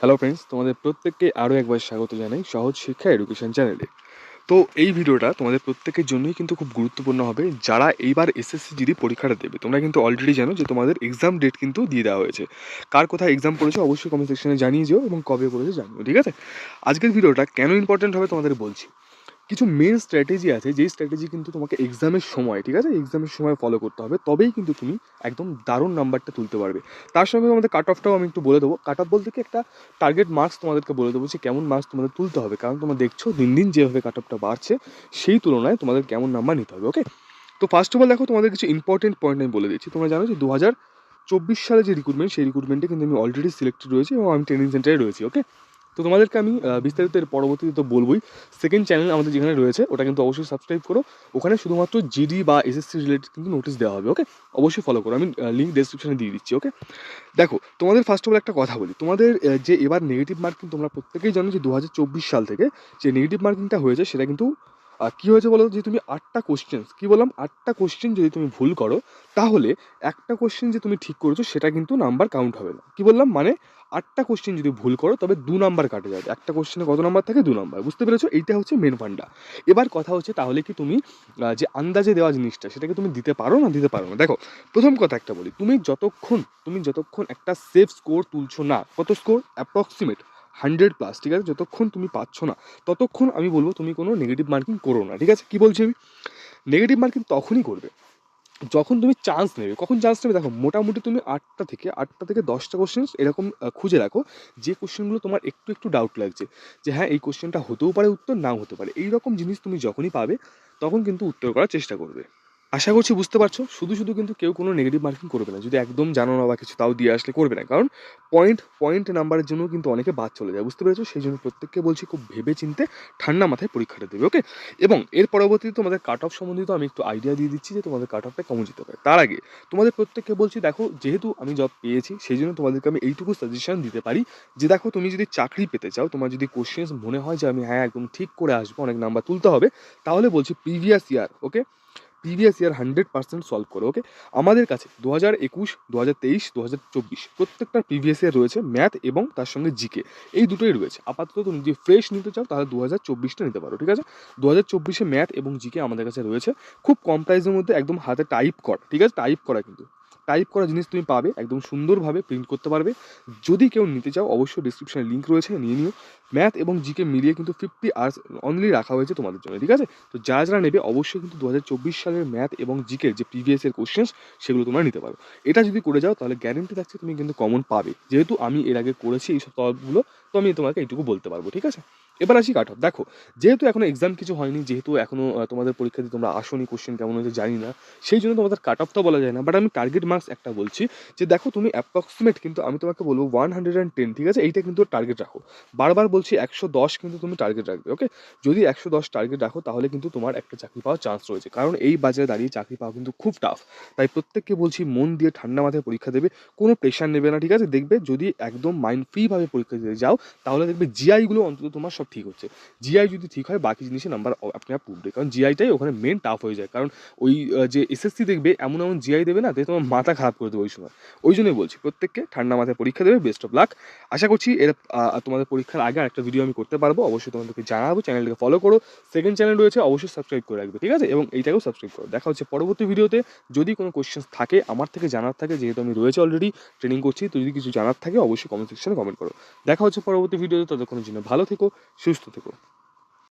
Hello friends তোমাদের প্রত্যেককে আরও একবার স্বাগত জানাই সহজ শিক্ষা এডুকেশন চ্যানেলে তো এই ভিডিওটা তোমাদের প্রত্যেকের জন্যই কিন্তু খুব গুরুত্বপূর্ণ হবে, যারা এইবার এসএসসি জিডি পরীক্ষাটা দেবে। তোমরা কিন্তু অলরেডি জানো যে তোমাদের এক্সাম ডেট কিন্তু দিয়ে দেওয়া হয়েছে। কার কোথায় এক্সাম পড়েছে অবশ্যই কমেন্ট সেকশনে জানিয়ে যেও এবং কবে করেছ জানিও, ঠিক আছে? আজকের ভিডিওটা কেন ইম্পর্টেন্ট হবে তোমাদের বলছি। কিছু মেন স্ট্র্যাটেজি আছে, যেই স্ট্র্যাটেজি কিন্তু তোমাকে এক্সামের সময়, ঠিক আছে? এক্সামের সময় ফলো করতে হবে, তবেই কিন্তু তুমি একদম দারুণ নাম্বারটা তুলতে পারবে। তার সঙ্গে তোমাদের কাট অফটাও আমি একটু বলে দেবো। কাট অফ বলতে কি একটা টার্গেট মার্কস তোমাদেরকে বলে দেবো যে কেমন মার্কস তোমাদের তুলতে হবে। কারণ তোমরা দেখছ দিন দিন যেভাবে কাট অফটা বাড়ছে, সেই তুলনায় তোমাদের কেমন নাম্বার নিতে হবে ওকে তো ফার্স্ট অফ অল দেখো তোমাদের কিছু ইম্পর্টেন্ট পয়েন্ট আমি বলে দিচ্ছি। তোমরা জানো যে দু হাজার চব্বিশ সালে যে রিক্রুটমেন্ট সেই রিক্রুটমেন্টে কিন্তু আমি অলরেডি সিলেক্টেড রয়েছি এবং আমি ট্রেনিং সেন্টারে রয়েছি ওকে তো তোমাদেরকে আমি বিস্তারিত এর পরবর্তীতে তো বলবোই। সেকেন্ড চ্যানেল আমাদের যেখানে রয়েছে, ওটা কিন্তু অবশ্যই সাবস্ক্রাইব করো। ওখানে শুধুমাত্র জিডি বা এসএসসি রিলেটেড কিন্তু নোটিস দেওয়া হবে ওকে অবশ্যই ফলো করো। আমি লিঙ্ক ডেসক্রিপশনে দিয়ে দিচ্ছি ওকে দেখো, তোমাদের ফার্স্ট অফ অল একটা কথা বলি। তোমাদের যে এবার নেগেটিভ মার্কিং তোমরা প্রত্যেকেই জানো যে দু হাজার চব্বিশ সাল থেকে যে নেগেটিভ মার্কিংটা হয়েছে, সেটা কিন্তু কি হয়েছে বলো যে তুমি আটটা কোশ্চেন কি বললাম? আটটা কোশ্চেন যদি তুমি ভুল করো, তাহলে একটা কোশ্চেন যে তুমি ঠিক করেছ সেটা কিন্তু নাম্বার কাউন্ট হবে না। কি বললাম? মানে আটটা কোশ্চেন যদি ভুল করো, তবে দু নাম্বার কাটে যাবে। একটা কোশ্চেনে কত নাম্বার থাকে? দু নাম্বার বুঝতে পেরেছ? এইটা হচ্ছে মেন ফান্ডা এবার কথা হচ্ছে তাহলে কি তুমি যে আন্দাজে দেওয়া জিনিসটা, সেটাকে তুমি দিতে পারো না দিতে পারো না? দেখো, প্রথম কথা একটা বলি। তুমি যতক্ষণ তুমি যতক্ষণ একটা সেফ স্কোর তুলছো না, কত স্কোর অ্যাপ্রক্সিমেট হান্ড্রেড প্লাস, ঠিক আছে? যতক্ষণ তুমি পাচ্ছ না, ততক্ষণ আমি বলব তুমি কোনো নেগেটিভ মার্কিং করো না, ঠিক আছে? কী বলছি আমি? নেগেটিভ মার্কিং তখনই করবে, যখন তুমি চান্স নেবে। কখন চান্স নেবে? দেখো, মোটামুটি তুমি আটটা থেকে আটটা থেকে দশটা কোশ্চেন এরকম খুঁজে রাখো, যে কোশ্চেনগুলো তোমার একটু একটু ডাউট লাগছে, যে হ্যাঁ এই কোশ্চেনটা হতেও পারে, উত্তর নাও হতে পারে। এই রকম জিনিস তুমি যখনই পাবে, তখন কিন্তু উত্তর করার চেষ্টা করবে। আশা করছি বুঝতে পারছ। শুধু শুধু কিন্তু কেউ কোনো নেগেটিভ মার্কিং করবে না। যদি একদম জানো না বা কিছু, তাও দিয়ে আসলে করবে না। কারণ পয়েন্ট পয়েন্ট নাম্বারের জন্য কিন্তু অনেকে বাদ চলে যায়। বুঝতে পেরেছ? সেই জন্য প্রত্যেককে বলছি খুব ভেবে চিনতে ঠান্ডা মাথায় পরীক্ষাটা দেবে ওকে এবং এর পরবর্তীতে তোমাদের কাট অফ সম্বন্ধিত আমি একটু আইডিয়া দিয়ে দিচ্ছি যে তোমাদের কাট অফটা কেমন যেতে পারে। তার আগে তোমাদের প্রত্যেককে বলছি, দেখো, যেহেতু আমি জব পেয়েছি, সেই জন্য তোমাদেরকে আমি এইটুকু সাজেশন দিতে পারি যে, দেখো, তুমি যদি চাকরি পেতে চাও, তোমার যদি কোশ্চেন্স মনে হয় যে, আমি হ্যাঁ একদম ঠিক করে আসব, অনেক নাম্বার তুলতে হবে, তাহলে বলছি previous year okay previous year hundred percent solve করো ওকে আমাদের কাছে দু হাজার একুশ দু হাজার তেইশ দু হাজার চব্বিশ প্রত্যেকটা প্রিভিয়াস ইয়ার রয়েছে ম্যাথ এবং তার সঙ্গে জিকে এই দুটোই রয়েছে। আপাতত তুমি যদি ফ্রেশ নিতে চাও, তাহলে দু হাজার চব্বিশটা নিতে পারো, ঠিক আছে? দু হাজার চব্বিশে ম্যাথ এবং জিকে আমাদের কাছে রয়েছে। খুব কম প্রাইসের মধ্যে একদম হাতে টাইপ কর, ঠিক আছে? টাইপ করা কিন্তু। টাইপ করা জিনিস তুমি পাবে, একদম সুন্দরভাবে প্রিন্ট করতে পারবে। যদি কেউ নিতে চাও, অবশ্যই ডিসক্রিপশনে লিঙ্ক রয়েছে, নিয়ে নিও। ম্যাথ এবং জিকে মিলিয়ে কিন্তু ফিফটি আওয়ার্স অনলি রাখা হয়েছে তোমাদের জন্য, ঠিক আছে? তো যারা যারা নেবে, অবশ্যই কিন্তু দু হাজার চব্বিশ সালের ম্যাথ এবং জিকের যে প্রিভিয়াস এর কোশ্চেন্স সেগুলো তোমরা নিতে পারো। এটা যদি করে যাও, তাহলে গ্যারেন্টি থাকছে তুমি কিন্তু কমন পাবে। যেহেতু আমি এর আগে করেছি এইসব তলবগুলো তো আমি তোমাকে এইটুকু বলতে পারব, ঠিক আছে? এবার আসি কাট অফ দেখো, যেহেতু এখনও এক্সাম কিছু হয়নি, যেহেতু এখনও তোমাদের পরীক্ষা দিয়ে তোমরা আসনি কোশ্চেন কেমন হয়েছে জানি না, সেই জন্য তোমাদের কাট অফটা বলা যায় না বাট আমি টার্গেট মার্কস একটা বলছি, যে দেখো তুমি অ্যাপ্রক্সিমেট কিন্তু আমি তোমাকে বলব ওয়ান হান্ড্রেড অ্যান্ড টেন ঠিক আছে? এইটা কিন্তু টার্গেট রাখো। বারবার বলছি একশো দশ কিন্তু তুমি টার্গেট রাখবে ওকে যদি একশো দশ টার্গেট রাখো, তাহলে কিন্তু তোমার একটা চাকরি পাওয়ার চান্স রয়েছে, কারণ এই বাজারে দাঁড়িয়ে চাকরি পাওয়া কিন্তু খুব টাফ তাই প্রত্যেককে বলছি, মন দিয়ে ঠান্ডা মাথায় পরীক্ষা দেবে, কোনো প্রেশার নেবে না, ঠিক আছে? দেখবে যদি একদম মাইন্ড ফ্রিভাবে পরীক্ষা দিতে যাও, তাহলে দেখবে জিআইগুলো অন্তত তোমার সব ঠিক হচ্ছে। জিআই যদি ঠিক হয়, বাকি জিনিসে নাম্বার আপনি আপ উঠবে কারণ জিআইটাই ওখানে মেন টাফ হয়ে যায়। কারণ ওই যে এসএসসি দেখবে, এমন এমন জিআই দেবে না তাই তোমার মাথা খারাপ করে দেবে ওই সময়। ওই জন্যই বলছি, প্রত্যেককে ঠান্ডা মাথায় পরীক্ষা দেবে বেস্ট অফ লাক আশা করছি এর তোমাদের পরীক্ষার আগে একটা ভিডিও আমি করতে পারব। অবশ্যই তোমাদেরকে জানাব চ্যানেলটাকে ফলো করো। সেকেন্ড চ্যানেল রয়েছে, অবশ্যই সাবস্ক্রাইব করে রাখবে, ঠিক আছে? এবং এইটাকেও সাবস্ক্রাইব করো। দেখা হচ্ছে পরবর্তী ভিডিওতে যদি কোনো কোয়েশ্চেন থাকে, আমার থেকে জানার থাকে, যেহেতু আমি রয়েছে অলরেডি ট্রেনিং করছি, তো যদি কিছু জানার থাকে, অবশ্যই কমেন্ট সেকশনে কমেন্ট করো। দেখা হচ্ছে পরবর্তী ভিডিওতে ততক্ষণের জন্য ভালো থেকো। সুস্থ থেকো।